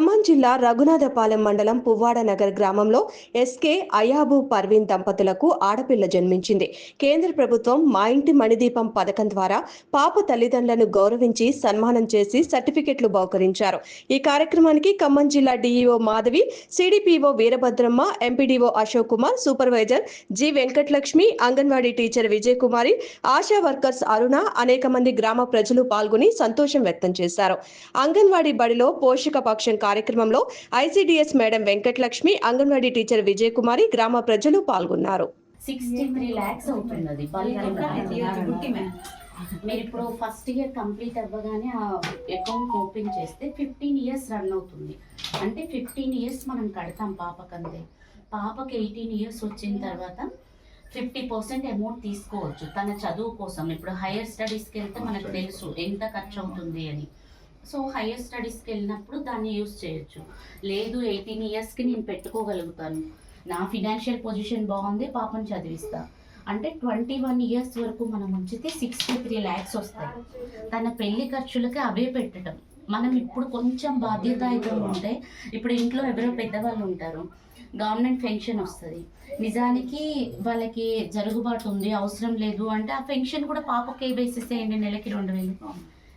ఖమ్మం జిల్లా రఘునాథపాలెం మండలం పువ్వాడ నగర్ గ్రామంలో ఎస్కే అయాబు పర్వీన్ దంపతులకు ఆడపిల్ల జన్మించింది. కేంద్ర ప్రభుత్వం మా ఇంటి మణిదీపం పథకం ద్వారా పాప తల్లిదండ్రులను గౌరవించి సన్మానం చేసి సర్టిఫికెట్లు బహుకరించారు. ఈ కార్యక్రమానికి ఖమ్మం జిల్లా DEO Madhavi CDPO Veerabhadramma MPDO Ashok Kumar supervisor G Venkatalakshmi anganwadi teacher Vijay Kumari ASHA workers Aruna అనేక మంది గ్రామ ప్రజలు పాల్గొని సంతోషం వ్యక్తం చేశారు. అంగన్వాడీ బడిలో పోషక పక్షం కార్యక్రమంలో ICDS madam Venkatalakshmi anganwadi teacher Vijay Kumari గ్రామ ప్రజలు పాల్గొన్నారు. సిక్స్టీ త్రీ ల్యాక్స్ మీరు ఇప్పుడు ఫస్ట్ ఇయర్ కంప్లీట్ అవ్వగానే ఆ అకౌంట్ ఓపెన్ చేస్తే ఫిఫ్టీన్ ఇయర్స్ రన్ అవుతుంది. అంటే ఫిఫ్టీన్ ఇయర్స్ మనం కడతాం పాపకంతే పాపకి ఎయిటీన్ ఇయర్స్ వచ్చిన తర్వాత ఫిఫ్టీ పర్సెంట్ అమౌంట్ తీసుకోవచ్చు తన చదువు కోసం. ఇప్పుడు హైయర్ స్టడీస్కి వెళ్తే మనకు తెలుసు ఎంత ఖర్చు అవుతుంది అని. సో హైయర్ స్టడీస్కి వెళ్ళినప్పుడు దాన్ని యూస్ చేయొచ్చు. లేదు ఎయిటీన్ ఇయర్స్కి నేను పెట్టుకోగలుగుతాను. నా ఫినాన్షియల్ పొజిషన్ బాగుంది పాపం చదివిస్తా. అంటే ట్వంటీ వన్ ఇయర్స్ వరకు మనం ఉంచితే సిక్స్టీ త్రీ ల్యాక్స్ వస్తాయి. తన పెళ్ళి ఖర్చులకి అవే పెట్టడం. మనం ఇప్పుడు కొంచెం బాధ్యతాయుతం ఉంటే ఇప్పుడు ఇంట్లో ఎవరో పెద్దవాళ్ళు ఉంటారు. గవర్నమెంట్ పెన్షన్ వస్తుంది. నిజానికి వాళ్ళకి జరుగుబాటు ఉంది అవసరం లేదు అంటే ఆ పెన్షన్ కూడా పాపకే బేసిస్ వేసేసేయండి నెలకి రెండు వేలు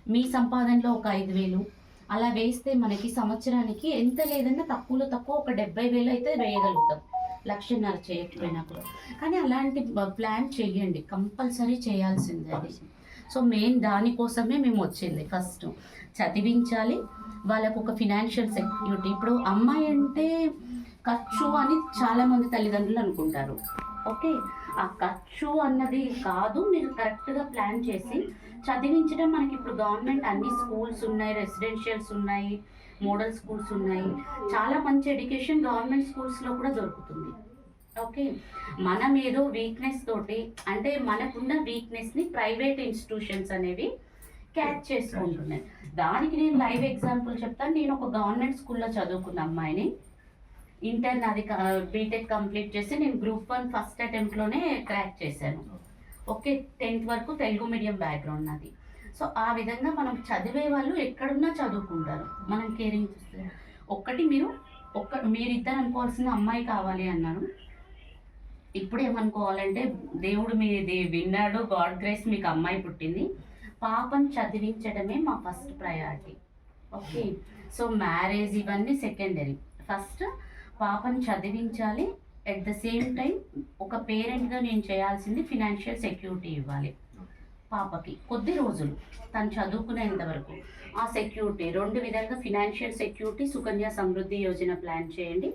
మీ సంపాదనలో ఒక ఐదు వేలు. అలా వేస్తే మనకి సంవత్సరానికి ఎంత లేదన్నా తక్కువలో తక్కువ ఒక డెబ్బై వేలు అయితే వేయగలుగుతాం. లక్షన్నర చేయకపోయినా కూడా. కానీ అలాంటి ప్లాన్ చేయండి కంపల్సరీ చేయాల్సిందే అది. సో మెయిన్ దానికోసమే మేము వచ్చింది ఫస్ట్. చదివించాలి. వాళ్ళకు ఒక ఫినాన్షియల్ సెక్యూరిటీ. ఇప్పుడు అమ్మాయి అంటే ఖర్చు అని చాలామంది తల్లిదండ్రులు అనుకుంటారు. ఓకే. ఆ ఖర్చు అన్నది కాదు మీరు కరెక్ట్గా ప్లాన్ చేసి చదివించడం మనకి ఇప్పుడు గవర్నమెంట్ అన్ని స్కూల్స్ ఉన్నాయి రెసిడెన్షియల్స్ ఉన్నాయి మోడల్ స్కూల్స్ ఉన్నాయి. చాలా మంచి ఎడ్యుకేషన్ గవర్నమెంట్ స్కూల్స్లో కూడా దొరుకుతుంది. ఓకే. మనం ఏదో వీక్నెస్ తోటి అంటే మనకున్న వీక్నెస్ని ప్రైవేట్ ఇన్స్టిట్యూషన్స్ అనేవి క్యాచ్ చేసుకుంటున్నాయి. దానికి నేను లైవ్ ఎగ్జాంపుల్ చెప్తాను. నేను ఒక గవర్నమెంట్ స్కూల్లో చదువుకున్న అమ్మాయిని. ఇంటర్ నాది బీటెక్ కంప్లీట్ చేసి నేను గ్రూప్ వన్ ఫస్ట్ అటెంప్ట్లోనే క్రాక్ చేశాను. ఓకే టెన్త్ వరకు తెలుగు మీడియం బ్యాక్గ్రౌండ్ నాది. సో ఆ విధంగా మనం చదివే వాళ్ళు ఎక్కడున్నా చదువుకుంటారు. మనం కేరింగ్ చూస్తే. ఒక్కటి మీరు ఒక్క మీరిద్దరు అనుకోవాల్సిన అమ్మాయి కావాలి అన్నారు. ఇప్పుడు ఏమనుకోవాలంటే దేవుడు మీది విన్నాడు గాడ్ గ్రేస్ మీకు అమ్మాయి పుట్టింది. పాపను చదివించడమే మా first priority okay. So marriage ఇవన్నీ సెకండరీ ఫస్ట్ పాపని చదివించాలి. ఎట్ ద సేమ్ టైం ఒక పేరెంట్గా నేను చేయాల్సింది ఫినాన్షియల్ సెక్యూరిటీ ఇవ్వాలి. పాపకి కొద్ది రోజులు తను చదువుకునేంత వరకు. ఆ సెక్యూరిటీ రెండు విధాలుగా financial security Sukanya Samriddhi Yojana plan చేయండి.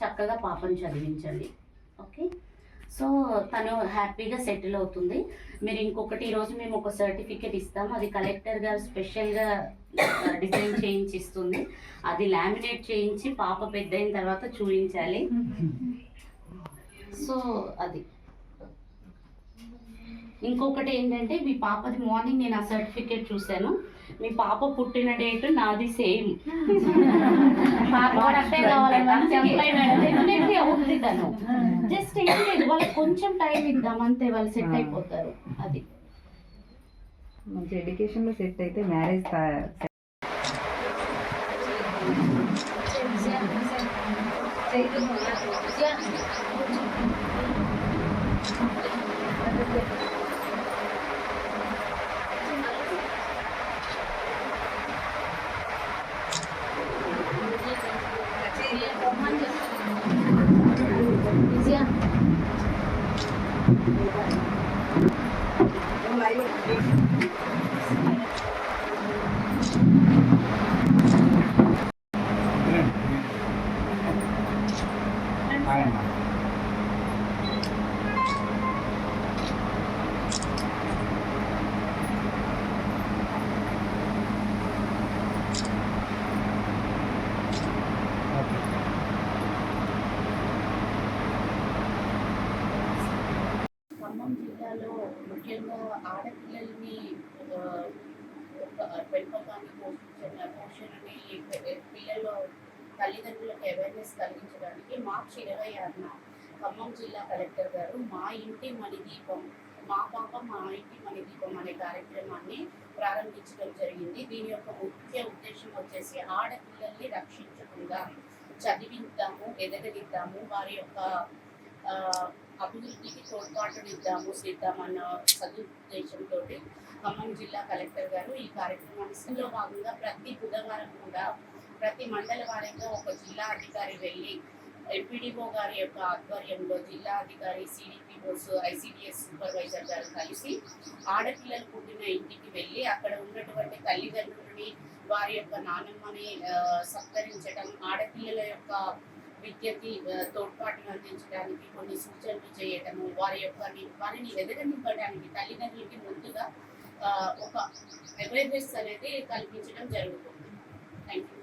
చక్కగా పాపను చదివించండి. ఓకే సో తను హ్యాపీగా సెటిల్ అవుతుంది. మీరు ఇంకొకటి ఈరోజు మేము ఒక సర్టిఫికేట్ ఇస్తాము అది కలెక్టర్ గారు స్పెషల్గా డిజైన్ చేయించి ఇస్తుంది. అది లామినేట్ చేయించి పాప పెద్ద అయిన తర్వాత చూపించాలి సో అది. ఇంకొకటి ఏంటంటే మీ పాపది మార్నింగ్ నేను ఆ సర్టిఫికేట్ చూశాను. మీ పాప పుట్టిన డేట్ నాది సేమ్. డెఫినెట్లీ అవుతుంది తను. జస్ట్ ఏం లేదు వాళ్ళకి కొంచెం టైం ఇద్దాం అంతే వాళ్ళు సెట్ అయిపోతారు అది. మంచి ఎడ్యుకేషన్లో సెట్ అయితే మ్యారేజ్ ఖమ్మం జిల్లాలో ముఖ్యంగా ఆడపిల్లల్ని ఒక పెంపకాన్ని పోషించని పోషణని పిల్లలు తల్లిదండ్రులకు అవేర్నెస్ కలిగించడానికి మార్చి ఇరవై ఆరున ఖమ్మం జిల్లా కలెక్టర్ గారు మా ఇంటి మణిదీపం మా పాప మా ఇంటి మణిదీపం అనే కార్యక్రమాన్ని ప్రారంభించడం జరిగింది. దీని యొక్క ముఖ్య ఉద్దేశం వచ్చేసి ఆడపిల్లల్ని రక్షించకుండా చదివిద్దాము ఎదగదిద్దాము వారి యొక్క అభివృద్ధికి తోడ్పాటునిద్దాము చేద్దామన్న సదుద్దేశంతో ఖమ్మం జిల్లా కలెక్టర్ గారు ఈ కార్యక్రమాన్ని భాగంగా ప్రతి బుధవారం కూడా ప్రతి మండల వారంగా ఒక జిల్లా అధికారి వెళ్ళి ఎంపీడీఓ గారి యొక్క ఆధ్వర్యంలో జిల్లా అధికారి సిడిపిఓస్ ఐసిడిఎస్ సూపర్వైజర్ గారు కలిసి ఆడపిల్లలు పుట్టిన ఇంటికి వెళ్ళి అక్కడ ఉన్నటువంటి తల్లిదండ్రులని వారి యొక్క నానమ్మని సత్కరించడం ఆడపిల్లల యొక్క విద్యకి తోడ్పాటును అందించడానికి కొన్ని సూచనలు చేయటము వారి యొక్క వారిని ఎదగనివ్వడానికి తల్లిదండ్రులకి ముందుగా ఒక అవేర్నెస్ అనేది కల్పించడం జరుగుతుంది. Thank you